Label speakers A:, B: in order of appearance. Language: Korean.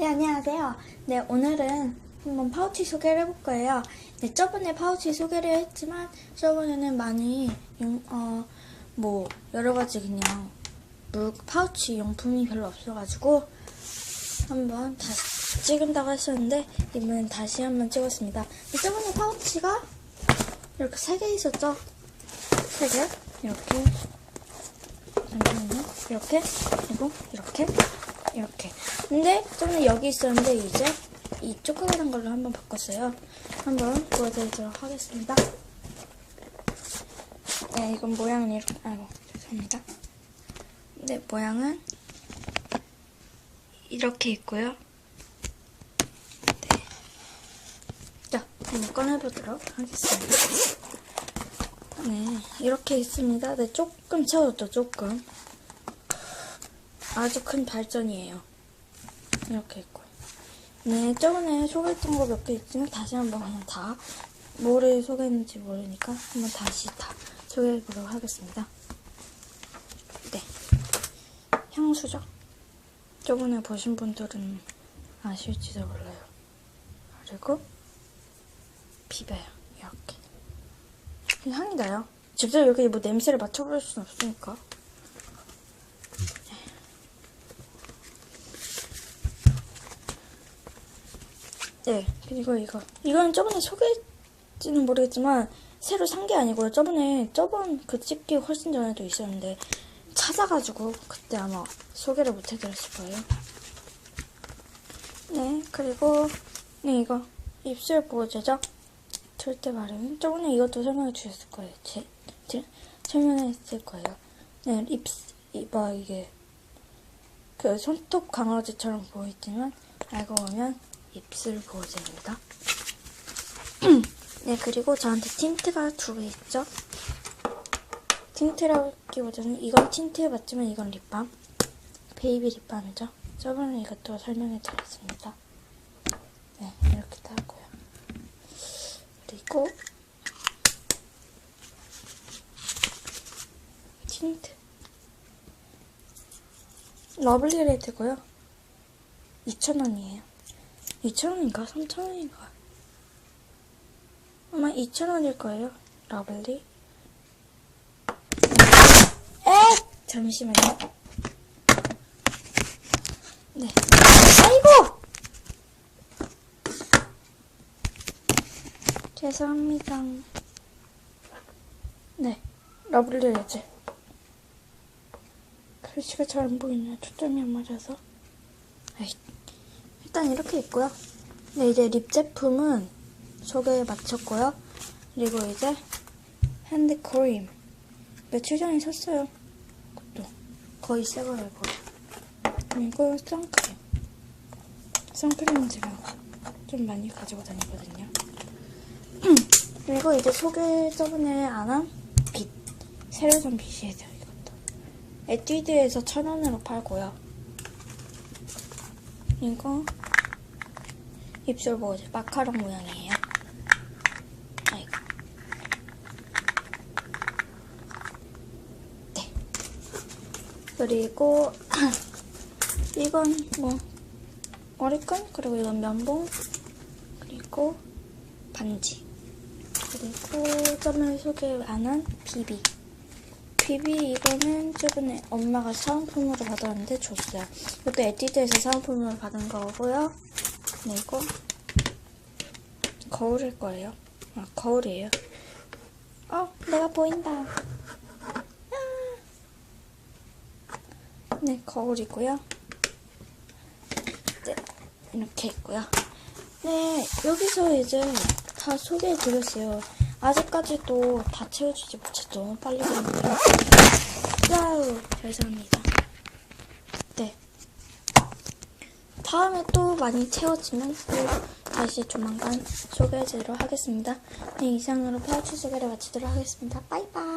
A: 네, 안녕하세요. 네, 오늘은 한번 파우치 소개를 해볼 거예요. 네, 저번에 파우치 소개를 했지만, 저번에는 많이, 용, 어, 뭐, 여러 가지 그냥, 물, 파우치 용품이 별로 없어가지고, 한번 다시 찍은다고 했었는데, 이번엔 다시 한번 찍었습니다. 네, 저번에 파우치가 이렇게 세 개 있었죠? 세 개? 이렇게. 잠시만요. 이렇게, 그리고 이렇게, 이렇게. 근데 저는 여기 있었는데 이제 이 조그만한 걸로 한번 바꿨어요. 한번 보여드리도록 하겠습니다. 네, 이건 모양은 이렇게, 아이고, 죄송합니다. 네, 모양은 이렇게 있고요. 네. 자, 한번 꺼내보도록 하겠습니다. 네, 이렇게 있습니다. 네, 조금 채워졌죠, 조금. 아주 큰 발전이에요. 이렇게 있고. 네, 저번에 소개했던 거 몇 개 있지만 다시 한번 그냥 다 뭐를 소개했는지 모르니까 한번 다시 다 소개해보도록 하겠습니다. 네. 향수죠? 저번에 보신 분들은 아실지도 몰라요. 그리고 비벼요. 이렇게. 향이 나요. 직접 여기 뭐 냄새를 맡아볼 수는 없으니까. 네, 그리고 이거. 이건 저번에 소개했지는 모르겠지만, 새로 산 게 아니고요. 저번에, 저번 그 찍기 훨씬 전에도 있었는데, 찾아가지고, 그때 아마 소개를 못 해드렸을 거예요. 네, 그리고, 네, 이거. 입술 보호제죠? 절대 바르면. 저번에 이것도 설명해 주셨을 거예요. 제, 제, 설명했을 거예요. 네, 입, 이봐, 이게. 그 손톱 강아지처럼 보이지만, 알고 보면, 입술 보호제입니다. 네, 그리고 저한테 틴트가 두 개 있죠? 틴트라기보다는 이건 틴트 맞지만 이건 립밤. 베이비 립밤이죠. 저번에 이것도 설명해 드렸습니다. 네, 이렇게 따고요. 그리고 틴트. 러블리 레드고요. 2,000원이에요. 2,000원인가? 3,000원인가? 아마 2,000원일 거예요. 러블리. 에! 잠시만요. 네. 아이고! 죄송합니다. 네. 러블리 레드. 글씨가 잘 안 보이네요. 초점이 안 맞아서. 에이. 일단 이렇게 있고요. 네, 이제 립 제품은 소개 마쳤고요. 그리고 이제 핸드크림. 며칠 전에 샀어요. 그것도 거의 새 거예요, 거의. 그리고 선크림. 선크림은 제가 좀 많이 가지고 다니거든요. 그리고 이제 소개 저번에 안 한 빛. 새로 산 빛이에요, 이것도. 에뛰드에서 천 원으로 팔고요. 이거 입술 보호제 마카롱 모양이에요. 아이고. 네. 그리고 이건 뭐 머리끈 그리고 이건 면봉 그리고 반지 그리고 저번에 소개 안 한 비비 비비 이거는 저번에 엄마가 사은품으로 받았는데 줬어요. 이것도 에뛰드에서 사은품으로 받은 거고요. 그리고 거울일 거예요. 아 거울이에요. 어 내가 보인다. 아. 네 거울이고요. 네 이렇게 있고요. 네 여기서 이제 다 소개해드렸어요. 아직까지도 다 채워주지 못했죠. 빨리 갔는데. 와우, 죄송합니다. 네. 다음에 또 많이 채워지면 또 다시 조만간 소개해드리도록 하겠습니다. 네, 이상으로 파우치 소개를 마치도록 하겠습니다. 빠이빠이.